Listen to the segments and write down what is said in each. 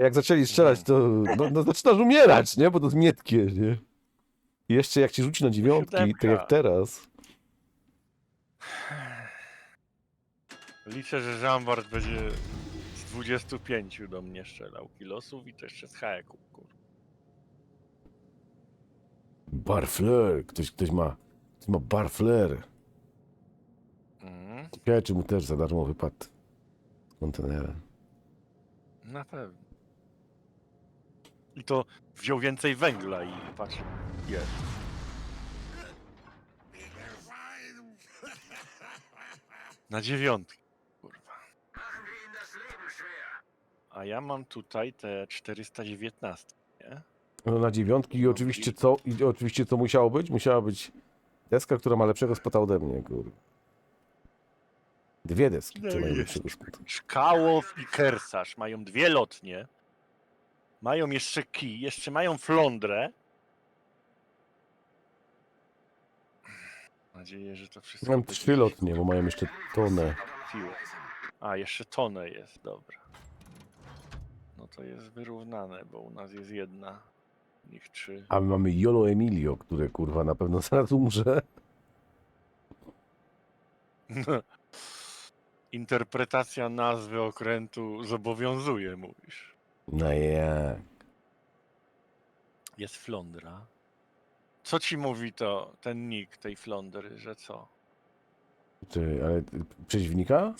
Jak zaczęli strzelać, to no, no, zaczynasz umierać, nie? Bo to jest miętkie, nie? I jeszcze jak ci rzuci na dziewiątki, tak jak teraz. Liczę, że Żambard będzie z 25 do mnie strzelał kilosów i to jeszcze z haeku. kurwa. Barfler, ktoś, ktoś ma, ktoś ma barfler. Mhm, Ciekawe, czy mu też za darmo wypadł z kontenera. na pewno. I to wziął więcej węgla i patrz, jest. Na dziewiątki, kurwa. A ja mam tutaj te 419, nie? No na dziewiątki i oczywiście co, i oczywiście co musiało być? Musiała być deska, która ma lepszego spota ode mnie, kurwa. Dwie deski, No które mają jest. lepszego spota. Szkałow i Kersarz mają dwie lotnie. Mają jeszcze kij, jeszcze mają flądrę. Mam nadzieję, że to wszystko. Mam będzie trzy lotnie, bo mają jeszcze tonę. A, jeszcze tonę jest, dobra. No to jest wyrównane, bo u nas jest jedna. Nich trzy. A my mamy Jolo Emilio, które kurwa na pewno zaraz umrze. Interpretacja nazwy okrętu zobowiązuje, mówisz. No jak? Jest flądra. Co ci mówi to, ten nick tej flądry, że co? Czy, ale przeciwnika?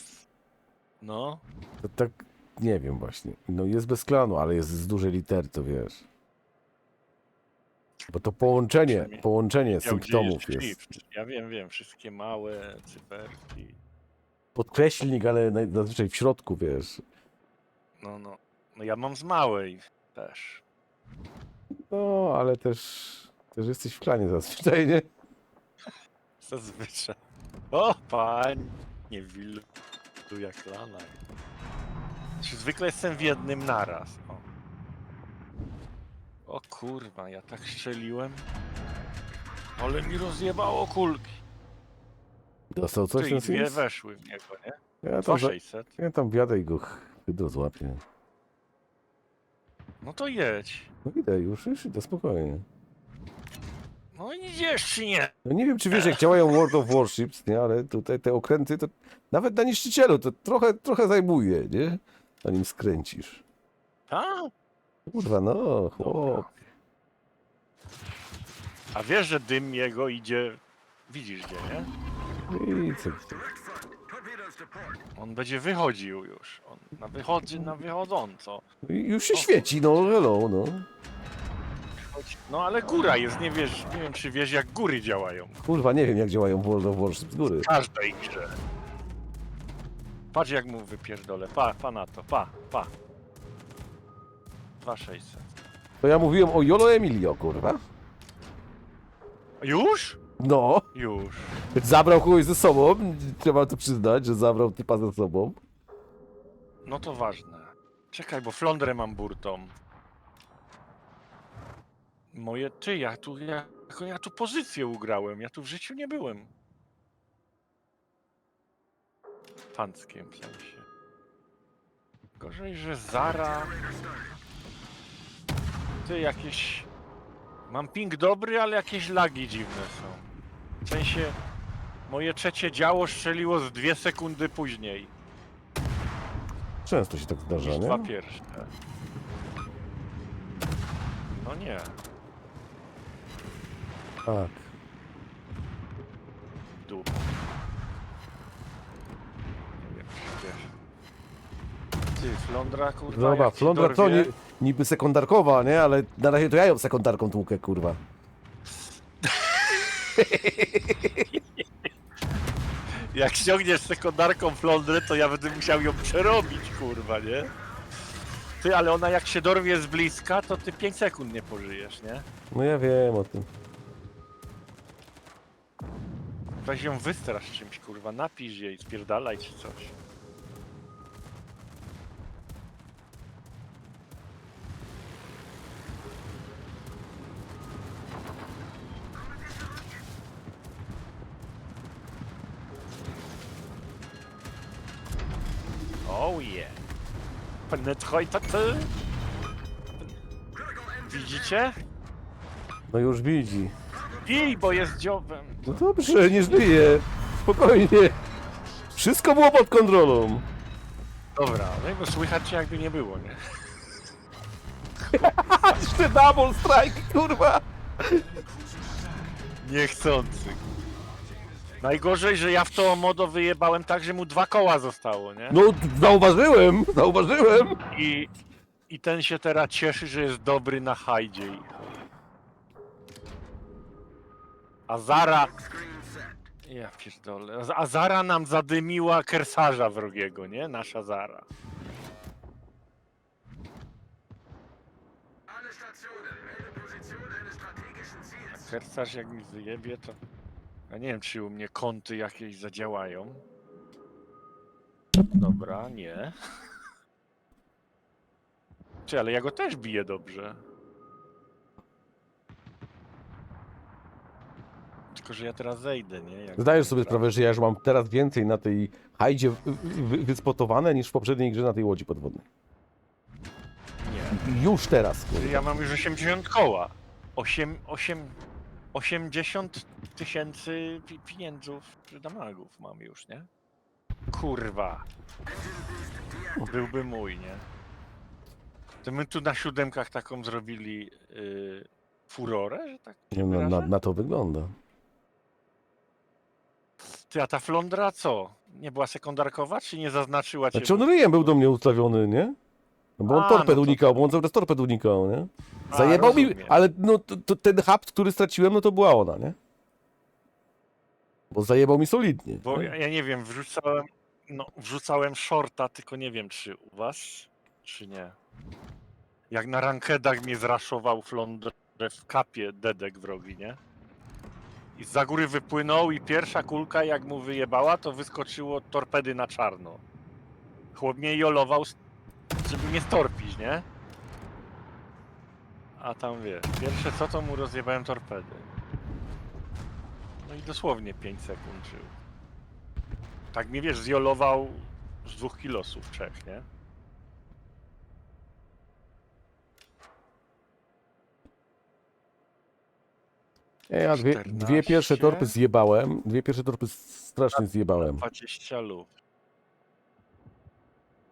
No, To tak, nie wiem właśnie. No jest bez klanu, ale jest z dużej litery, to wiesz. Bo to połączenie, połączenie gdzie symptomów jest. shift. Ja wiem, wiem, wszystkie małe cyferki. Podkreślnik, ale naj- zazwyczaj w środku, wiesz. No, no. No ja mam z małej też. No, ale też, też jesteś w klanie zazwyczaj, nie? Zazwyczaj. O, pań! Nie willu jak lana. Zwykle jestem w jednym naraz. O. o kurwa, ja tak strzeliłem. Ale mi rozjebało kulki. Dostał coś Ty ten i dwie Sims? weszły w niego, nie? Ja tam, za, 2600. ja tam wjadę i go ch- hydro złapię. No to jedź. No idę już, już idę, spokojnie. No idziesz czy nie? No nie wiem, czy wiesz, jak działają World of Warships, nie? Ale tutaj te okręty, to nawet na niszczycielu to trochę, trochę zajmuje, nie? Zanim skręcisz. A? Kurwa, no, chłop. A wiesz, że dym jego idzie... Widzisz gdzie, nie? I co? co? On będzie wychodził już. On na wychodzi, na wychodząco. Już się świeci, no, hello, no. No ale góra jest, nie wiesz, nie wiem czy wiesz jak góry działają. Kurwa, nie wiem, jak działają World of Warships z góry. W każdej grze. Patrz jak mu wypierdolę. Pa, pa na to, pa, pa. 2600. To ja mówiłem o Jolo Emilio, kurwa. Już? No, Już. zabrał kogoś ze sobą, trzeba to przyznać, że zabrał typa ze sobą. No to ważne. Czekaj, bo flądrę mam burtą. Moje, ty, ja tu, ja, ja tu pozycję ugrałem, ja tu w życiu nie byłem. Panckiem w sensie. Gorzej, że Zara... Ty, jakieś... Mam ping dobry, ale jakieś lagi dziwne są. W sensie, moje trzecie działo strzeliło z dwie sekundy później. Często się tak zdarza, niż nie? dwa pierwsze. No nie. Tak. Dół. Nie wiem, wiesz. Ty, flądra, kurwa, Dobra, jak ci flądra to dorwie- nie, niby sekundarkowa, nie? Ale na razie to ja ją sekundarką tłukę, kurwa. Jak ściągniesz sekundarką flądrę, to ja będę musiał ją przerobić, kurwa, nie? Ty, ale ona jak się dorwie z bliska, to ty 5 sekund nie pożyjesz, nie? No ja wiem o tym. Weź ją wystrasz czymś, kurwa, napisz jej, spierdalaj czy coś. Oh yeah. Penetroj taty. Widzicie? No już widzi. I, bo jest dziobem. No dobrze, nie żyje. Spokojnie. Wszystko było pod kontrolą. Dobra, no i bo słychać cię jakby nie było, nie? Jeszcze double strike, kurwa. Niechcący. Najgorzej, że ja w to modo wyjebałem tak, że mu dwa koła zostało, nie? No, zauważyłem, zauważyłem. I, I ten się teraz cieszy, że jest dobry na hajdzie. i- A Zara... Ja pierdolę. A Zara nam zadymiła kersarza wrogiego, nie? Nasza Zara. A kersarz jak mi wyjebie, to... Ja nie wiem, czy u mnie kąty jakieś zadziałają. Dobra, nie. Czy, ale ja go też biję dobrze. Tylko, że ja teraz zejdę, nie? Jak Zdajesz sobie sprawę, że ja już mam teraz więcej na tej hajdzie wy- wy- wyspotowane niż w poprzedniej grze na tej łodzi podwodnej. Nie. Już teraz, kurwa. Ja mam już 80 koła. 8, 8, 80 tysięcy pi- pieniędzów damagów mam już, nie? Kurwa. Byłby mój, nie? To my tu na siódemkach taką zrobili yy, furorę, że tak Nie wiem, na, na, to wygląda. Ty, a ta flądra co? Nie była sekundarkowa, czy nie zaznaczyła cię? Znaczy on ryjem był do mnie ustawiony, nie? No bo on A, torped no to- unikał, bo on cały czas torped unikał, nie? A, Zajebał mi, rozumiem. ale no to, to, ten hub, który straciłem, no to była ona, nie? Bo zajebał mi solidnie. Bo nie? ja, ja nie wiem, wrzucałem, no, wrzucałem shorta, tylko nie wiem, czy u was, czy nie. Jak na rankedach mnie zraszował flądrę w kapie dedek wrogi, nie? I za góry wypłynął i pierwsza kulka jak mu wyjebała, to wyskoczyło torpedy na czarno. Chłop mnie jolował, żeby mnie storpić, nie? A tam wie, pierwsze co to mu rozjebałem torpedy. No i dosłownie 5 sekund żył. Tak mnie wiesz, zjolował z dwóch kilosów trzech, nie? Nie, ja dwie, dwie pierwsze 14. torpy zjebałem, dwie pierwsze torpy strasznie zjebałem, 20 lub.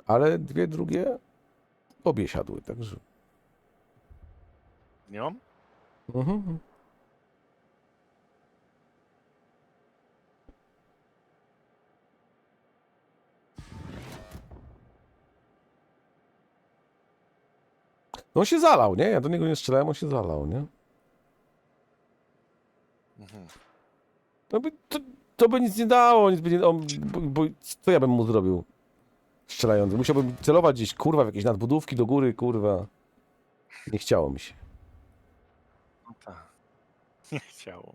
Ale dwie drugie obie siadły, także... Nią? Mhm. No on się zalał, nie? Ja do niego nie strzelałem, on się zalał, nie? Mhm. No by, to, to by nic nie dało, nic by nie on, bo, bo co ja bym mu zrobił? Strzelając. Musiałbym celować gdzieś, kurwa, w jakieś nadbudówki do góry, kurwa. Nie chciało mi się. No tak. Nie chciało.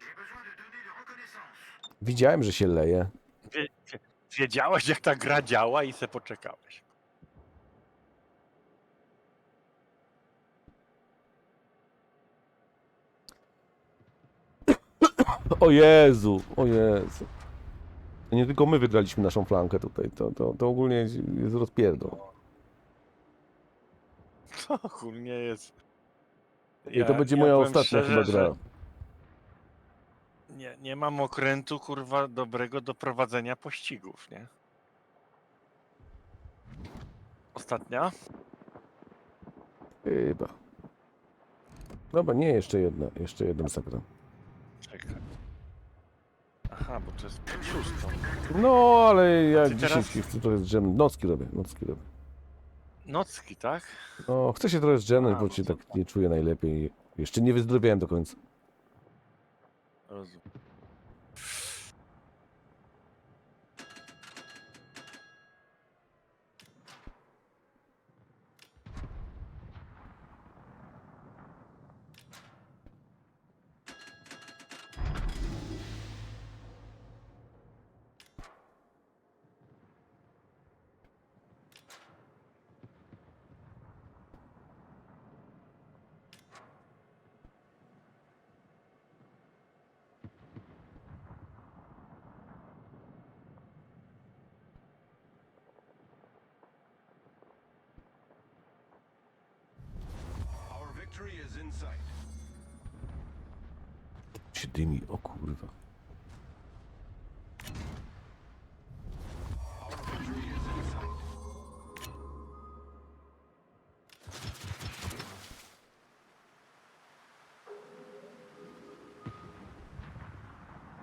Widziałem, że się leje. Wie, wie, wiedziałeś jak ta gra działa i se poczekałeś. O Jezu, o Jezu. To Nie tylko my wygraliśmy naszą flankę tutaj, to, to, to ogólnie jest, jest rozpierdol. To ogólnie jest. I to będzie moja powiem ostatnia szczerze, chyba że gra. Nie, nie mam okrętu kurwa dobrego do prowadzenia pościgów, nie? Ostatnia? Chyba. Dobra, nie, jeszcze jedna, jeszcze jedna sakra. Czekaj. Aha, bo to jest szóstą. No, ale ja ty dzisiaj teraz- to jest dżem, nocki robię, nocki robię. Nocki, tak? No, chcę się trochę zdrzemnąć, A, bo no się to tak nie czuję najlepiej. Jeszcze nie wyzdrowiałem do końca. Rozumiem. Dymi, o kurwa.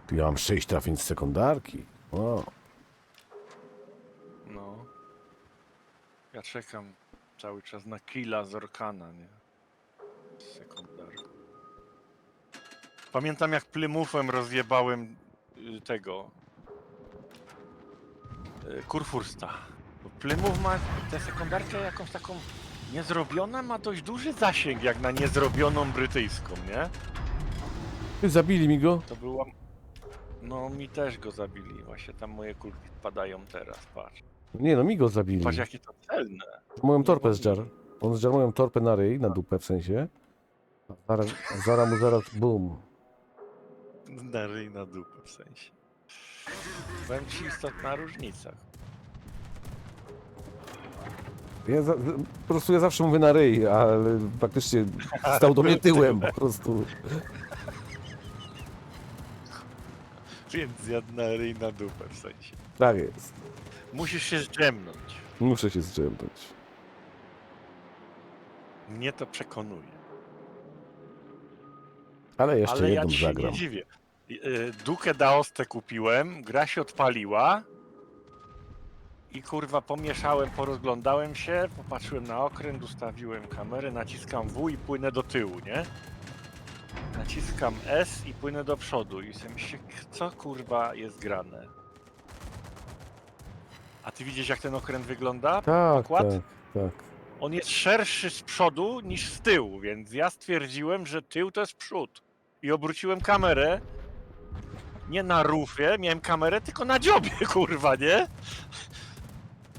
Tu ja mam 6 trafień z sekundarki. O, No. Ja czekam cały czas na killa z Orkana, nie? Pamiętam jak Plymuthem rozjebałem y, tego... y, Kurfursta. Bo Plymouth ma tę sekundarkę jakąś taką niezrobiona, ma dość duży zasięg jak na niezrobioną brytyjską, nie? Ty zabili mi go? To była... No mi też go zabili, właśnie tam moje kulki padają teraz, patrz. Nie no, mi go zabili. Patrz jakie to celne. Moją torpę zżar. On zżar moją torpę na ryj, na dupę w sensie. Zaraz, zaraz mu zaraz, bum. Na ryj na dupę w sensie. Powiem ci istotna różnica. Ja za, po prostu ja zawsze mówię na ryj, ale faktycznie stał do mnie tyłem po prostu. Więc ja na ryj na dupę w sensie. Tak jest. Musisz się zdrzemnąć. Muszę się zdrzemnąć. Mnie to przekonuje. Ale jeszcze Ale ja jedną ci zagram. nie dziwię. Y, Dukę Daostę kupiłem, gra się odpaliła. I kurwa pomieszałem, porozglądałem się, popatrzyłem na okręt, ustawiłem kamerę, naciskam W i płynę do tyłu, nie? Naciskam S i płynę do przodu i sobie myślę, co kurwa jest grane? A ty widzisz jak ten okręt wygląda? Tak, tak, tak. On jest szerszy z przodu niż z tyłu, więc ja stwierdziłem, że tył to jest przód. I obróciłem kamerę. Nie na rufie, miałem kamerę, tylko na dziobie, kurwa, nie?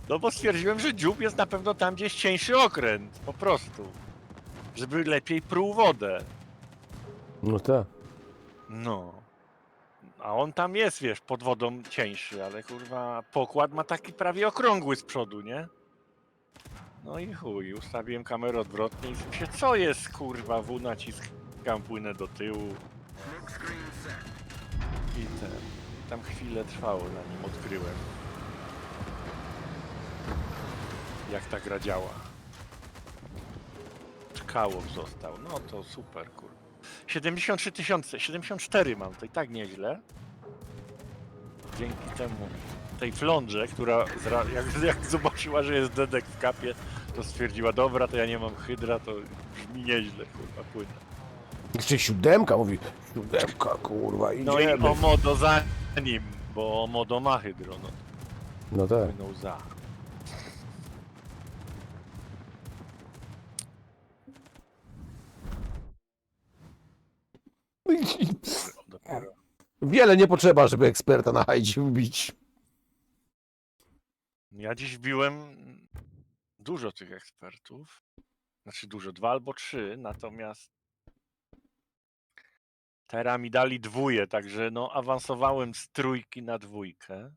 No bo stwierdziłem, że dziób jest na pewno tam, gdzie jest cieńszy okręt, po prostu. Żeby lepiej pruł wodę. No tak. No. A on tam jest, wiesz, pod wodą cieńszy, ale kurwa, pokład ma taki prawie okrągły z przodu, nie? No i chuj, ustawiłem kamerę odwrotnie i się, co jest kurwa, W naciskam, płynę do tyłu. I tam chwilę trwało, zanim odkryłem. Jak ta gra działa. Został, no to super, kurwa. 73 tysiące, 74 mam, to i tak nieźle. Dzięki temu, tej flądrze, która jak, jak zobaczyła, że jest dedek w kapie, to stwierdziła, dobra, to ja nie mam hydra, to brzmi nieźle, kurwa, płynę. Jeszcze siódemka mówi. Siódemka, kurwa, No i idziemy. Omodo za nim, bo Omodo ma hydro, no to No tak. płynął za. Dopiero. Wiele nie potrzeba, żeby eksperta na hajdzie wbić. Ja dziś wbiłem dużo tych ekspertów. Znaczy dużo, dwa albo trzy, natomiast teraz mi dali dwóje, także no awansowałem z trójki na dwójkę.